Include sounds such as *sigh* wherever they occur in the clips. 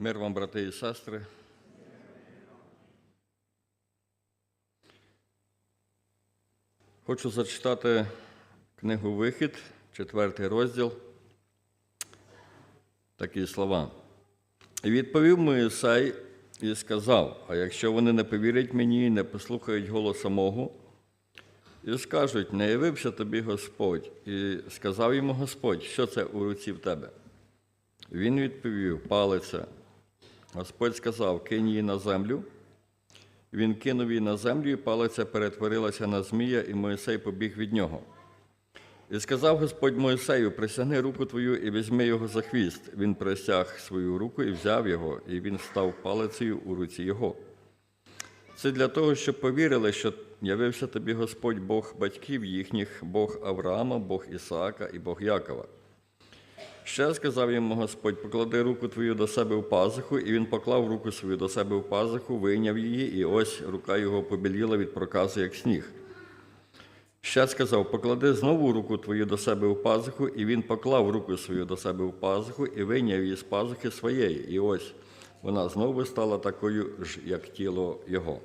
Мир вам, брати і сестри. Хочу зачитати книгу Вихід, четвертий розділ. Такі слова. І відповів Моїсей і сказав: А якщо вони не повірять мені і не послухають голоса мого, і скажуть, не явився тобі Господь, і сказав йому Господь, що це у руці в тебе. Він відповів, палиця. Господь сказав, кинь її на землю. Він кинув її на землю, і палиця перетворилася на змія, і Моїсей побіг від нього. І сказав Господь Моїсею, присягни руку твою і візьми його за хвіст. Він присяг свою руку і взяв його, і він став палицею у руці його. Це для того, щоб повірили, що явився тобі Господь Бог батьків їхніх, Бог Авраама, Бог Ісаака і Бог Якова. Ще сказав йому Господь, поклади руку твою до себе в пазуху, і він поклав руку свою до себе в пазуху, вийняв її, і ось рука його побіліла від проказу, як сніг. Ще сказав, поклади знову руку твою до себе в пазуху, і він поклав руку свою до себе в пазуху і вийняв її з пазухи своєї. І ось вона знову стала такою ж, як тіло його.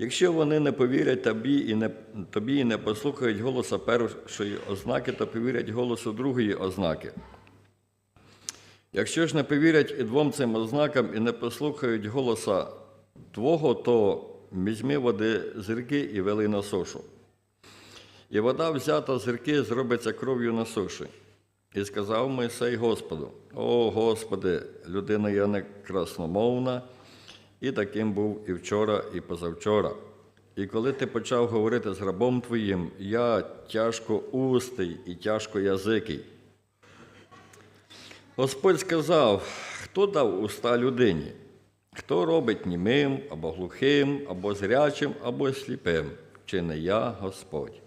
Якщо вони не повірять тобі і не, тобі і не послухають голоса першої ознаки, то повірять голосу другої ознаки. Якщо ж не повірять і двом цим ознакам і не послухають голоса Твого, то візьми води з ріки і вели на сушу. І вода, взята з ріки, зробиться кров'ю на суші. І сказав Мойсей Господу: О Господи, людина я не красномовна, і таким був і вчора, і позавчора. І коли ти почав говорити з рабом твоїм, я тяжко устий і тяжко язикий. Господь сказав, хто дав уста людині? Хто робить німим, або глухим, або зрячим, або сліпим, чи не я Господь?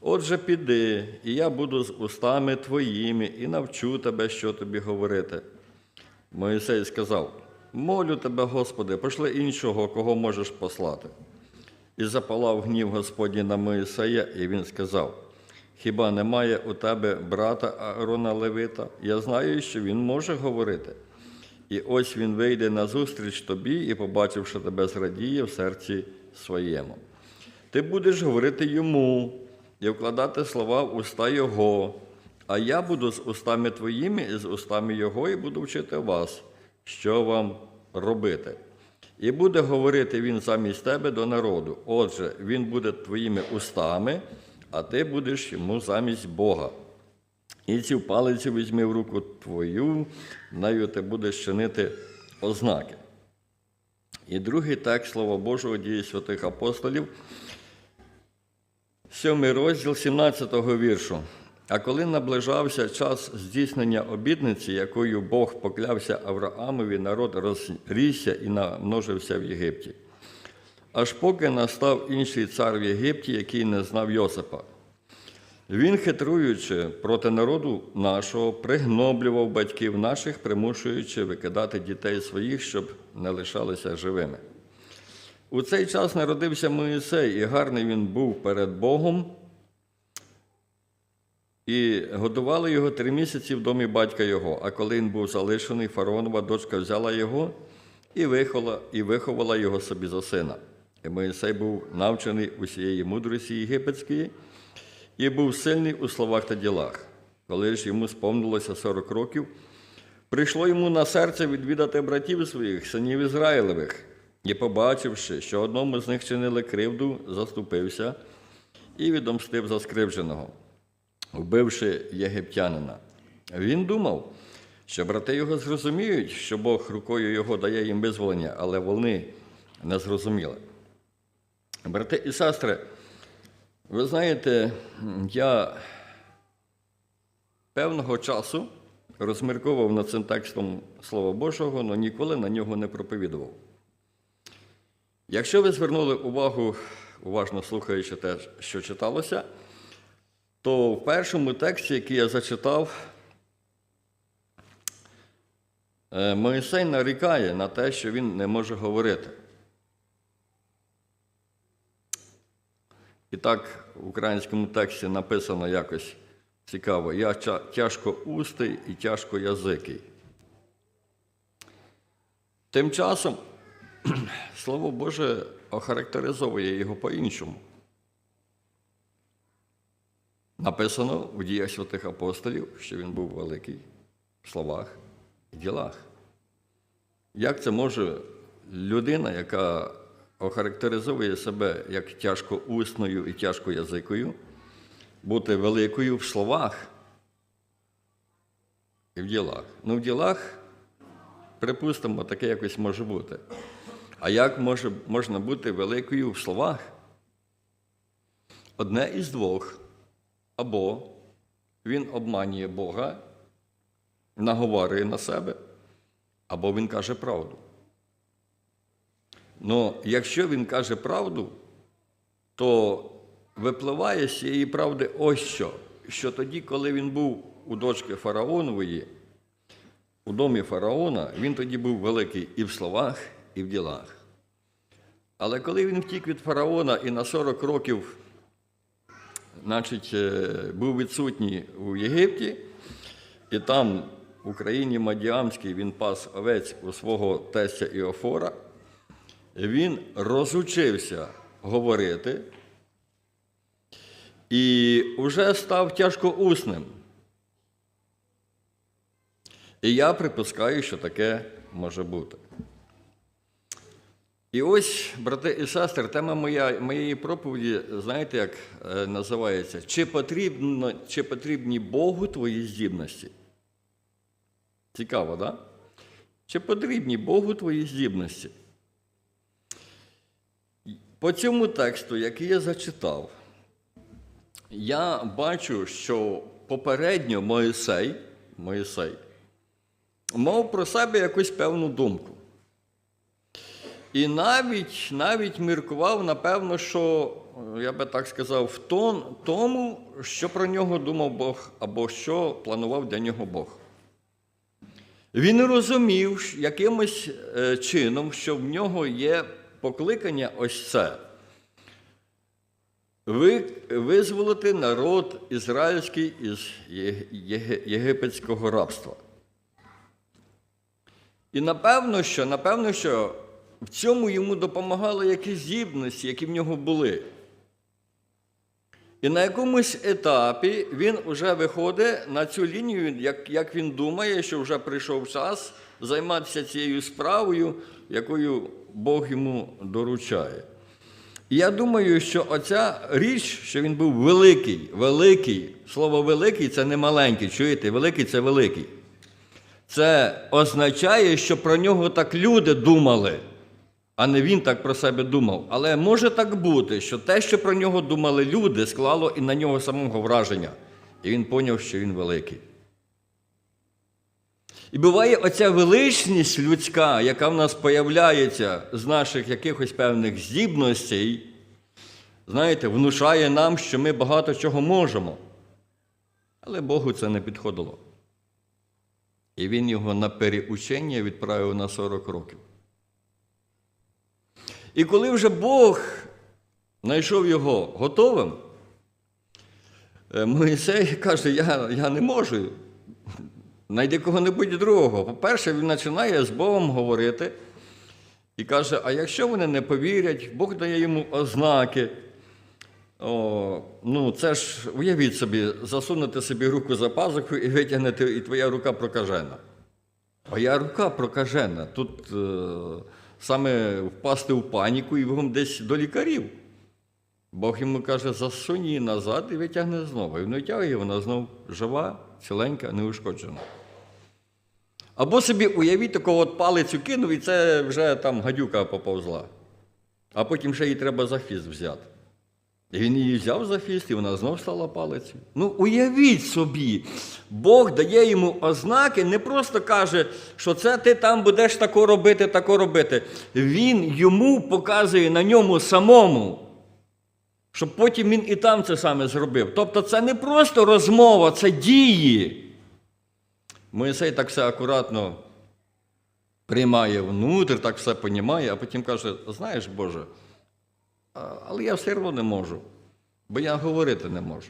Отже, піди, і я буду з устами твоїми і навчу тебе, що тобі говорити. Моїсей сказав: Молю тебе, Господи, пошли іншого, кого можеш послати. І запалав гнів Господній на Моїсея, і він сказав: Хіба немає у тебе брата Аарона Левита? Я знаю, що він може говорити. І ось він вийде назустріч тобі і, побачивши тебе, зрадіє в серці своєму. Ти будеш говорити йому і вкладати слова в уста Його, а я буду з устами твоїми і з устами Його, і буду вчити вас, що вам робити. І буде говорити він замість тебе до народу. Отже, він буде твоїми устами, а ти будеш йому замість Бога. І цю палицю візьми в руку твою, нею ти будеш чинити ознаки. І другий текст Слова Божого дії святих апостолів, сьомий розділ 17-го віршу. А коли наближався час здійснення обітниці, якою Бог поклявся Авраамові, народ розрісся і намножився в Єгипті. Аж поки настав інший цар в Єгипті, який не знав Йосипа. Він, хитруючи проти народу нашого, пригноблював батьків наших, примушуючи викидати дітей своїх, щоб не лишалися живими. У цей час народився Моїсей, і гарний він був перед Богом, і годували його три місяці в домі батька його. А коли він був залишений, фараонова дочка взяла його і виховала, і виховала його собі за сина. І Моїсей був навчений усієї мудрості єгипетської і був сильний у словах та ділах. Коли ж йому сповнилося 40 років, прийшло йому на серце відвідати братів своїх, синів Ізраїлевих, і, побачивши, що одному з них чинили кривду, заступився і відомстив за скривдженого, вбивши єгиптянина. Він думав, що брати його зрозуміють, що Бог рукою його дає їм визволення, але вони не зрозуміли. Брати і сестри, ви знаєте, я певного часу розмірковував над цим текстом Слова Божого, але ніколи на нього не проповідував. Якщо ви звернули увагу, уважно слухаючи те, що читалося, то в першому тексті, який я зачитав, е, Моїсей нарікає на те, що він не може говорити. І так в українському тексті написано якось цікаво: я тяжко устий і тяжко язикий. Тим часом *clears throat* Слово Боже охарактеризовує його по-іншому. Написано у діях святих апостолів, що він був великий в словах і ділах. Як це може людина, яка охарактеризує себе як тяжкоусною і тяжкоязикою, бути великою в словах і в ділах? Ну, в ділах, припустимо, таке якось може бути. А як може, можна бути великою в словах? Одне із двох. Або він обманює Бога, наговорює на себе, або він каже правду. Ну, якщо він каже правду, то випливає з цієї правди ось що, що тоді, коли він був у дочки фараонової, у домі фараона, він тоді був великий і в словах, і в ділах. Але коли він втік від фараона і на 40 років значить, е, був відсутній у Єгипті, і там в Україні Мадіамській він пас овець у свого тестя Іофора, він розучився говорити і вже став тяжкоусним. І я припускаю, що таке може бути. І ось, брати і сестри, тема моя, моєї проповіді, знаєте, як е, називається? Чи, потрібно, чи потрібні Богу твої здібності? Цікаво, так? Да? Чи потрібні Богу твої здібності? По цьому тексту, який я зачитав, я бачу, що попередньо Моїсей, Моїсей мав про себе якусь певну думку. І навіть навіть міркував, напевно, що, я би так сказав, в тон, тому, що про нього думав Бог, або що планував для нього Бог. Він розумів якимось е, чином, що в нього є покликання ось це. Визволити народ ізраїльський із єгипетського рабства. І напевно, що, напевно, що в цьому йому допомагали якісь здібності, які в нього були. І на якомусь етапі він вже виходить на цю лінію, як, як він думає, що вже прийшов час займатися цією справою, якою Бог йому доручає. І я думаю, що оця річ, що він був великий, великий, слово великий це не маленький, чуєте? Великий це великий. Це означає, що про нього так люди думали, а не він так про себе думав. Але може так бути, що те, що про нього думали люди, склало і на нього самого враження. І він поняв, що він великий. І буває оця величність людська, яка в нас появляється з наших якихось певних здібностей, знаєте, внушає нам, що ми багато чого можемо. Але Богу це не підходило. І він його на переучення відправив на 40 років. І коли вже Бог знайшов його готовим, Моїсей каже, я я не можу. Найди кого-небудь другого. По-перше, він починає з Богом говорити і каже: а якщо вони не повірять, Бог дає йому ознаки. О, ну, це ж уявіть собі, засунути собі руку за пазуху і витягнути, і твоя рука прокажена. Моя рука прокажена. Тут е, саме впасти в паніку і вам десь до лікарів. Бог йому каже, засунь її назад і витягне знову. І він витягує, вона знову жива, ціленька, неушкоджена. Або собі уявіть такого от палицю кинув, і це вже там гадюка поповзла. А потім ще її треба за хвіст взяти. І він її взяв за хвіст, і вона знов стала палицею. Ну, уявіть собі, Бог дає йому ознаки, не просто каже, що це ти там будеш тако робити, тако робити. Він йому показує на ньому самому, щоб потім він і там це саме зробив. Тобто це не просто розмова, це дії. Моїсей так все акуратно приймає внутрі, так все понімає, а потім каже: знаєш, Боже. Але я все одно не можу, бо я говорити не можу.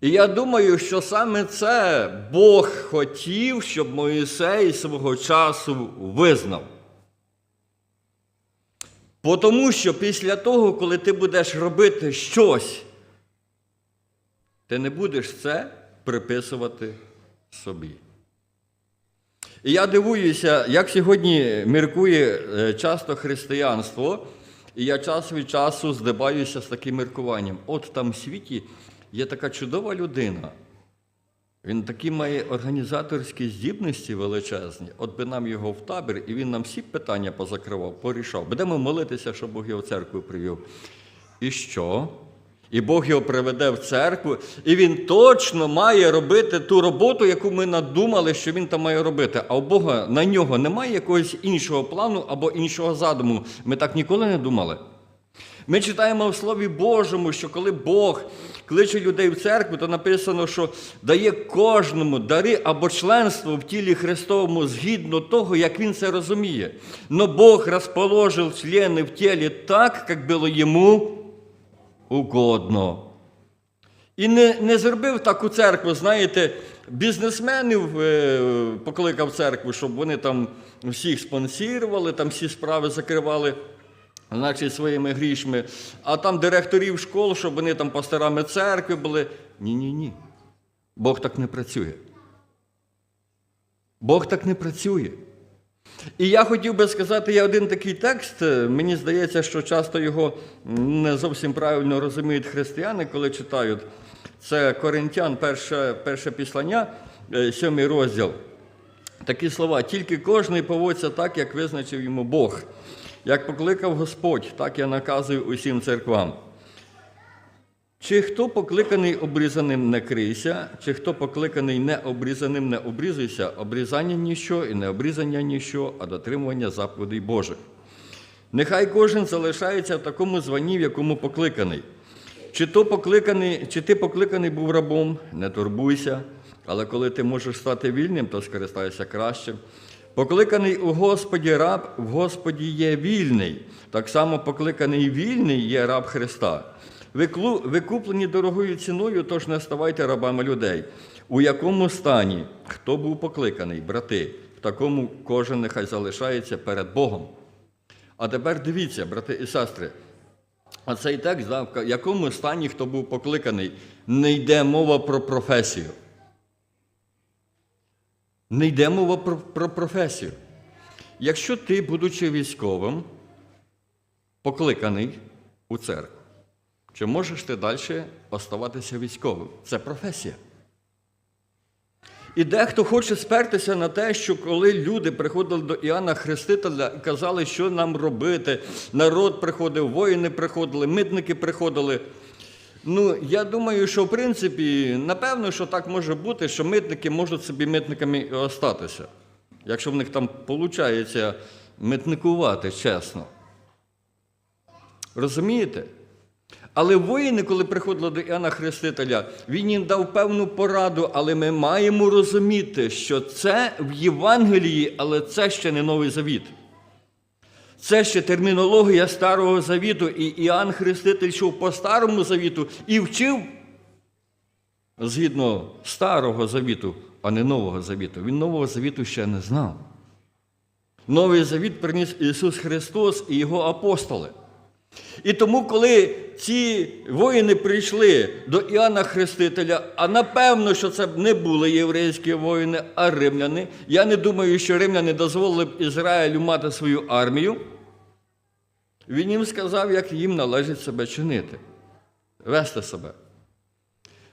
І я думаю, що саме це Бог хотів, щоб Моїсей свого часу визнав. Тому що після того, коли ти будеш робити щось, ти не будеш це приписувати собі. І я дивуюся, як сьогодні міркує е, часто християнство, і я час від часу здибаюся з таким міркуванням. От там в світі є така чудова людина. Він такі має організаторські здібності величезні. От би нам його в табір, і він нам всі питання позакривав, порішав. Будемо молитися, щоб Бог його в церкву привів. І що? І Бог його приведе в церкву, і він точно має робити ту роботу, яку ми надумали, що він там має робити. А у Бога на нього немає якогось іншого плану або іншого задуму. Ми так ніколи не думали. Ми читаємо в Слові Божому, що коли Бог кличе людей в церкву, то написано, що дає кожному дари або членство в тілі Христовому згідно того, як він це розуміє. Но Бог розположив члени в тілі так, як було йому угодно. І не, не зробив таку церкву, знаєте, бізнесменів е, покликав церкву, щоб вони там всіх спонсірували, там всі справи закривали, значить, своїми грішми, а там директорів школ, щоб вони там пасторами церкви були. Ні-ні-ні. Бог так не працює. Бог так не працює. І я хотів би сказати, є один такий текст. е, Мені здається, що часто його не зовсім правильно розуміють християни, коли читають. Це Коринтян, перше, перше післання, е, сьомий розділ. Такі слова: тільки кожний поводиться так, як визначив йому Бог. Як покликав Господь, так я наказую усім церквам. Чи хто покликаний обрізаним не крийся, чи хто покликаний не обрізаним не обрізуйся, обрізання ніщо і не обрізання ніщо, а дотримування заповідей Божих. Нехай кожен залишається в такому званні, в якому покликаний. Чи, то покликаний, чи ти покликаний був рабом, не турбуйся, але коли ти можеш стати вільним, то скористайся кращим. Покликаний у Господі раб, в Господі є вільний. Так само покликаний вільний є раб Христа. Ви клу- ви куплені дорогою ціною, тож не ставайте рабами людей. У якому стані хто був покликаний, брати, в такому кожен нехай залишається перед Богом. А тепер дивіться, брати і сестри, а цей текст, да, в якому стані хто був покликаний, не йде мова про професію. Не йде мова про, про професію. Якщо ти, будучи військовим, покликаний у церкву, чи можеш ти далі оставатися військовим? Це професія. І дехто хоче спертися на те, що коли люди приходили до Іоанна Хрестителя і казали, що нам робити, народ приходив, воїни приходили, митники приходили. Ну, я думаю, що в принципі, напевно, що так може бути, що митники можуть собі митниками остатися, якщо в них там виходить митникувати чесно. Розумієте? Але воїни, коли приходили до Іоанна Хрестителя, він їм дав певну пораду, але ми маємо розуміти, що це в Євангелії, але це ще не Новий Завіт. Це ще термінологія Старого Завіту, і Іоанн Хреститель йшов по Старому Завіту і вчив згідно Старого Завіту, а не Нового Завіту. Він Нового Завіту ще не знав. Новий Завіт приніс Ісус Христос і Його апостоли. І тому, коли ці воїни прийшли до Іоанна Хрестителя, а напевно, що це не були єврейські воїни, а римляни, я не думаю, що римляни дозволили б Ізраїлю мати свою армію, він їм сказав, як їм належить себе чинити, вести себе.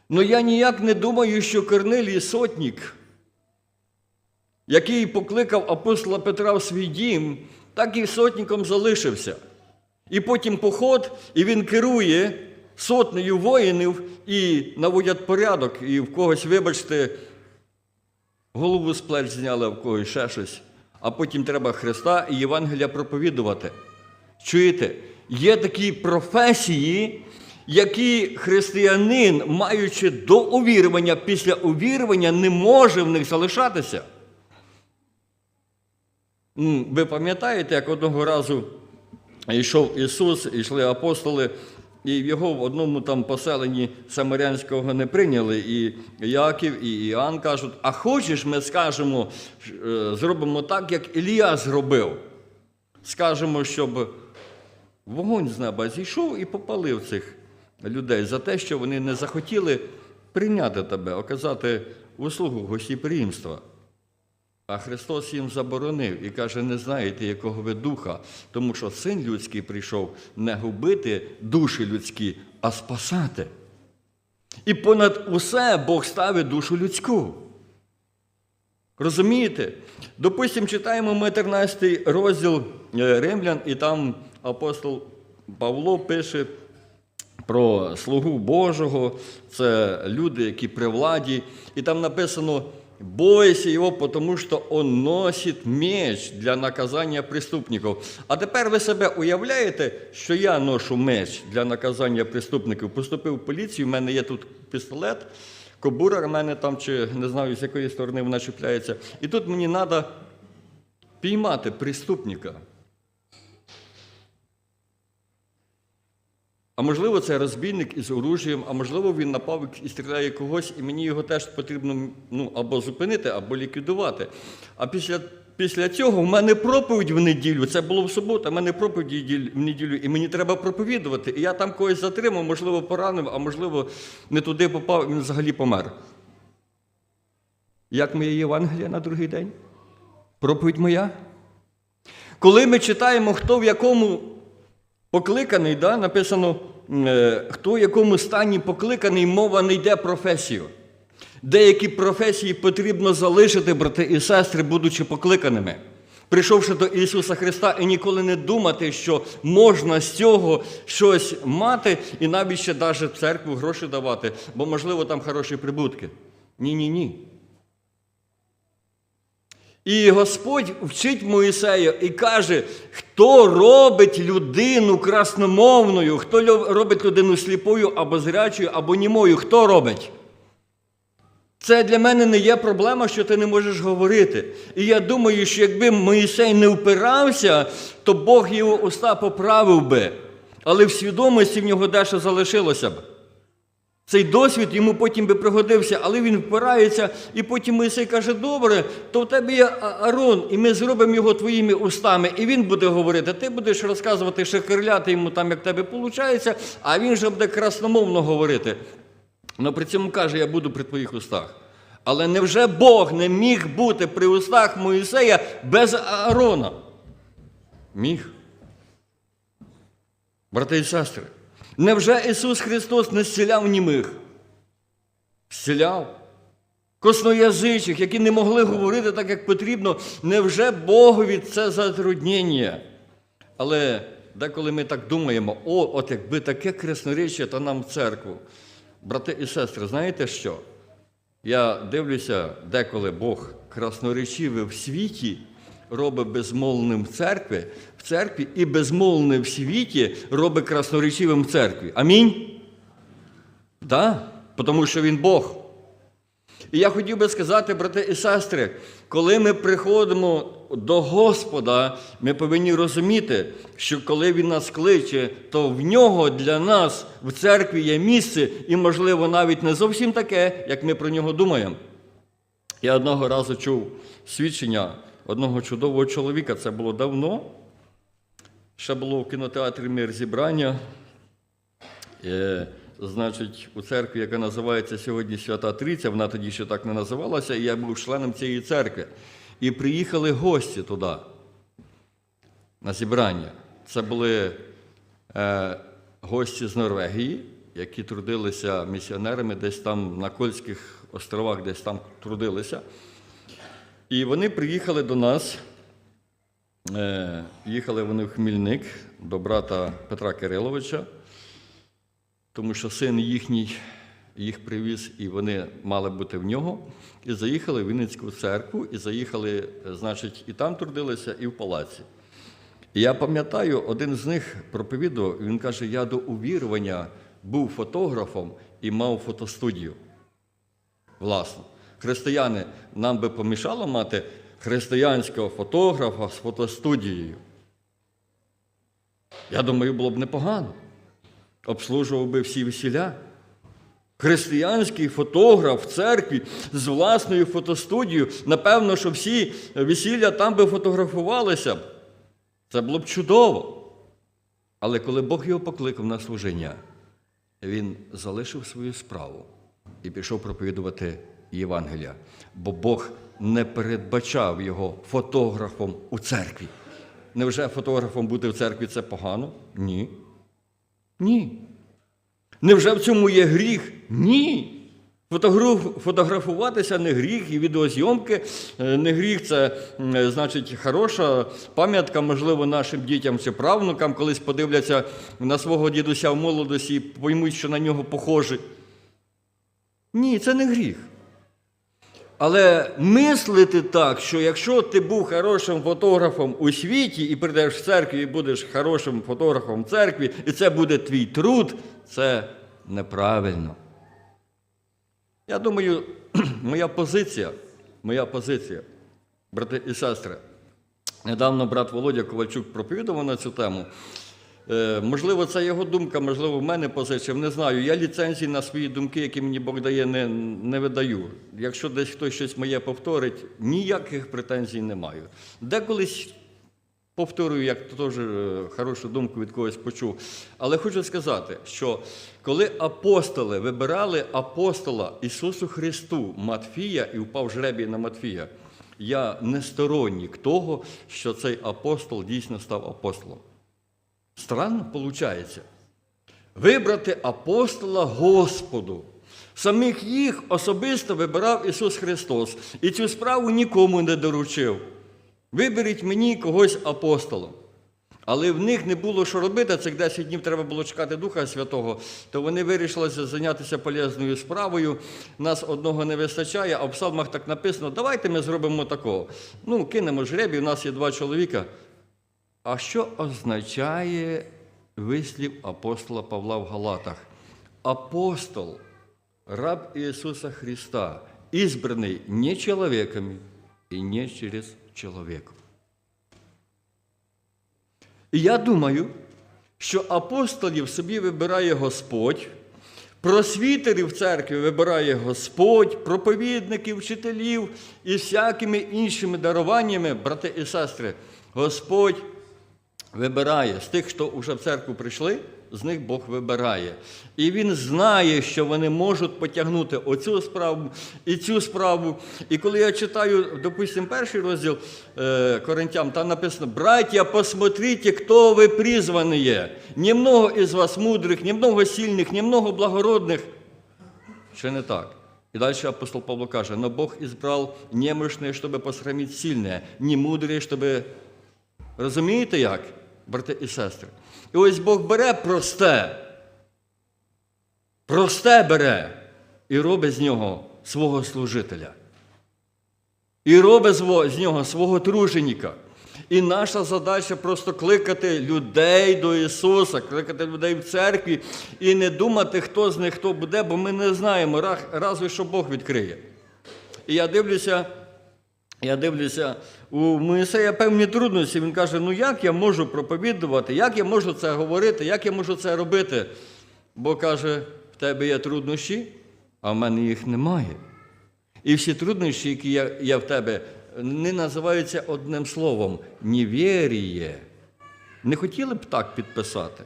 Ну я ніяк не думаю, що Корнилій Сотнік, який покликав апостола Петра в свій дім, так і сотником залишився. І потім поход, і він керує сотнею воїнів і наводять порядок, і в когось, вибачте, голову з плеч зняли, а в когось ще щось. А потім треба Христа і Євангелія проповідувати. Чуєте? Є такі професії, які християнин, маючи до увірування, після увірування, не може в них залишатися. Ви пам'ятаєте, як одного разу йшов Ісус, йшли апостоли, І його в одному там поселенні Самарянського не прийняли. І Яків, і Іоанн кажуть, а хочеш, ми скажемо, е, зробимо так, як Ілія зробив. Скажемо, щоб вогонь з неба зійшов і попалив цих людей за те, що вони не захотіли прийняти тебе, оказати услугу гостєприємства. А Христос їм заборонив і каже: не знаєте, якого ви духа, тому що син людський прийшов не губити душі людські, а спасати. І понад усе Бог ставить душу людську. Розумієте? Допустимо, читаємо ми 13 розділ е, Римлян, і там апостол Павло пише про слугу Божого, це люди, які при владі, і там написано. Бойся його, тому що он носить меч для наказання преступників. А тепер ви себе уявляєте, що я ношу меч для наказання преступників. Поступив в поліцію, в мене є тут пістолет, кобура в мене там, чи не знаю, з якої сторони вона чіпляється. І тут мені треба піймати преступника. А можливо, це розбійник із оружієм, а можливо, він напав і стріляє когось, і мені його теж потрібно ну, або зупинити, або ліквідувати. А після, після цього в мене проповідь в неділю. Це було в суботу, в мене проповідь в неділю- і мені треба проповідувати. І я там когось затримав, можливо, поранив, а можливо, не туди попав, і він взагалі помер. Як моє Євангеліє на другий день? Проповідь моя? Коли ми читаємо, хто в якому Покликаний, да, написано, е, хто в якому стані покликаний, мова не йде професію. Деякі професії потрібно залишити, брати і сестри, будучи покликаними. Прийшовши до Ісуса Христа і ніколи не думати, що можна з цього щось мати і навіть ще навіть в церкву гроші давати, бо, можливо, там хороші прибутки. Ні-ні ні. І Господь вчить Моїсея і каже, хто робить людину красномовною, хто робить людину сліпою або зрячою, або німою, хто робить? Це для мене не є проблема, що ти не можеш говорити. І я думаю, що якби Моїсей не впирався, то Бог його уста поправив би. Але в свідомості в нього дещо залишилося б. Цей досвід йому потім би пригодився, але він впирається, і потім Моїсей каже: добре, то в тебе є Арон, і ми зробимо його твоїми устами, і він буде говорити. Ти будеш розказувати шекерляти йому там, як тебе виходить, а він же буде красномовно говорити. Но при цьому каже, я буду при твоїх устах. Але невже Бог не міг бути при устах Моїсея без Аарона? Міг. Брати і сестри, невже Ісус Христос не зціляв німих? Зціляв. Косноязичих, які не могли говорити так, як потрібно, невже Богові це затруднення? Але деколи ми так думаємо, о, от якби таке красноречие, то нам в церкву. Брати і сестри, знаєте що? Я дивлюся, деколи Бог красноречивий в світі робить безмовним в церкві, в церкві і безмовним в світі робить красноречивим в церкві. Амінь? Так, тому що він Бог. І я хотів би сказати, брати і сестри, коли ми приходимо до Господа, ми повинні розуміти, що коли Він нас кличе, то в нього для нас в церкві є місце, і, можливо, навіть не зовсім таке, як ми про нього думаємо. Я одного разу чув свідчення одного чудового чоловіка, це було давно. Ще було в кінотеатрі Мир зібрання. Е, значить, у церкві, яка називається сьогодні Свята Триця, вона тоді ще так не називалася, і я був членом цієї церкви. І приїхали гості туди, на зібрання. Це були е, гості з Норвегії, які трудилися місіонерами десь там на Кольських островах, десь там трудилися. І вони приїхали до нас. Е, їхали вони в Хмільник до брата Петра Кириловича тому що син їхній їх привіз, і вони мали бути в нього. І заїхали в Вінницьку церкву, і заїхали, е, значить, і там трудилися, і в палаці. І я пам'ятаю, один з них проповідував, він каже: я до увірування був фотографом і мав фотостудію. Власно. Християни нам би помішало мати християнського фотографа з фотостудією. Я думаю, було б непогано. обслужував би всі весіля. Християнський фотограф в церкві з власною фотостудією, напевно, що всі весілля там би фотографувалися. Це було б чудово. Але коли Бог його покликав на служіння, він залишив свою справу і пішов проповідувати Євангелія, бо Бог не передбачав його фотографом у церкві. Невже фотографом бути в церкві це погано? Ні. Ні. Невже в цьому є гріх? Ні. Фотографуватися не гріх, і відеозйомки е, не гріх. Це значить хороша пам'ятка, можливо, нашим дітям чи правнукам, колись подивляться на свого дідуся в молодості і поймуть, що на нього похожі. Ні, це не гріх. Але мислити так, що якщо ти був хорошим фотографом у світі і прийдеш в церкві і будеш хорошим фотографом в церкві, і це буде твій труд, це неправильно. Я думаю, *clears throat* моя позиція, моя позиція, брати і сестри, недавно брат Володя Ковальчук проповідував на цю тему. Е, Можливо, це його думка, можливо, в мене позиція, не знаю. Я ліцензії на свої думки, які мені Бог дає, не, не видаю. Якщо десь хтось щось моє повторить, ніяких претензій не маю. Деколись повторюю, як теж е, хорошу думку від когось почув. Але хочу сказати, що коли апостоли вибирали апостола Ісусу Христу Матфія і впав жребій на Матфія, я не сторонник того, що цей апостол дійсно став апостолом. Странно виходить. Вибрати апостола Господу. Самих їх особисто вибирав Ісус Христос. І цю справу нікому не доручив. Виберіть мені когось апостолом. Але в них не було що робити, цих 10 днів треба було чекати Духа Святого, то вони вирішили зайнятися полезною справою. Нас одного не вистачає, а в псалмах так написано, давайте ми зробимо такого. Ну, кинемо жребій, у нас є два чоловіка. А що означає вислів апостола Павла в Галатах? Апостол, раб Ісуса Христа, избранный не человеками и не через человека. І я думаю, що апостолів собі вибирає Господь, просвітерів церкві вибирає Господь, проповідників, вчителів і всякими іншими даруваннями, брати і сестри, Господь вибирає з тих, хто вже в церкву прийшли, з них Бог вибирає. І Він знає, що вони можуть потягнути оцю справу і цю справу. І коли я читаю, допустимо, перший розділ е, Коринтям, там написано: Браття, посмотрите, хто ви призвані. Немного із вас мудрих, немного сильних, немного благородних. Ще не так. І далі апостол Павло каже, но Бог избрал немощне, щоб посрамити сильне, не мудре, щоб Розумієте як, брати і сестри? І ось Бог бере просте, просте бере і робить з нього свого служителя. І робить з нього свого труженіка. І наша задача просто кликати людей до Ісуса, кликати людей в церкві і не думати, хто з них хто буде, бо ми не знаємо, ра- разве що Бог відкриє. І я дивлюся, я дивлюся, у Моїсея певні трудності. Він каже: ну як я можу проповідувати, як я можу це говорити, як я можу це робити? Бо каже, в тебе є труднощі, а в мене їх немає. І всі труднощі, які є, є в тебе, не називаються одним словом невір'є. Не хотіли б так підписати?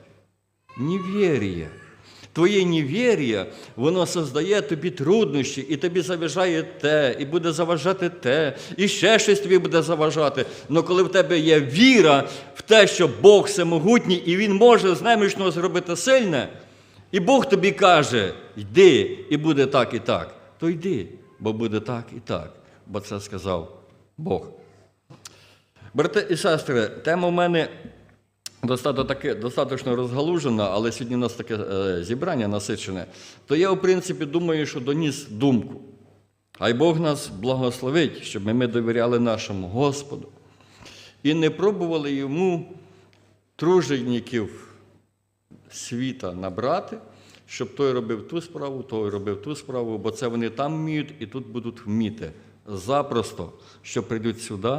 Невір'є. Твоє невір'я, воно создає тобі труднощі, і тобі заважає те, і буде заважати те, і ще щось тобі буде заважати. Але коли в тебе є віра в те, що Бог всемогутній, і Він може з немічного зробити сильне, і Бог тобі каже, йди, і буде так і так, то йди, бо буде так і так, бо це сказав Бог. Брати і сестри, тема в мене достатньо таке, достатньо розгалужена, але сьогодні у нас таке е, зібрання насичене, то я, в принципі, думаю, що доніс думку. Хай Бог нас благословить, щоб ми довіряли нашому Господу і не пробували йому тружеників світа набрати, щоб той робив ту справу, той робив ту справу, бо це вони там вміють і тут будуть вміти. Запросто, що прийдуть сюди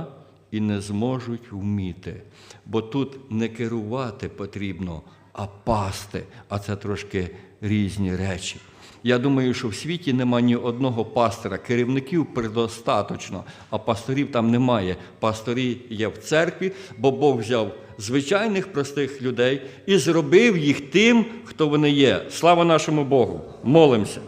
і не зможуть вміти. Бо тут не керувати потрібно, а пасти. А це трошки різні речі. Я думаю, що в світі нема ні одного пастора. Керівників предостаточно, а пасторів там немає. Пасторі є в церкві, бо Бог взяв звичайних простих людей і зробив їх тим, хто вони є. Слава нашому Богу! Молимося.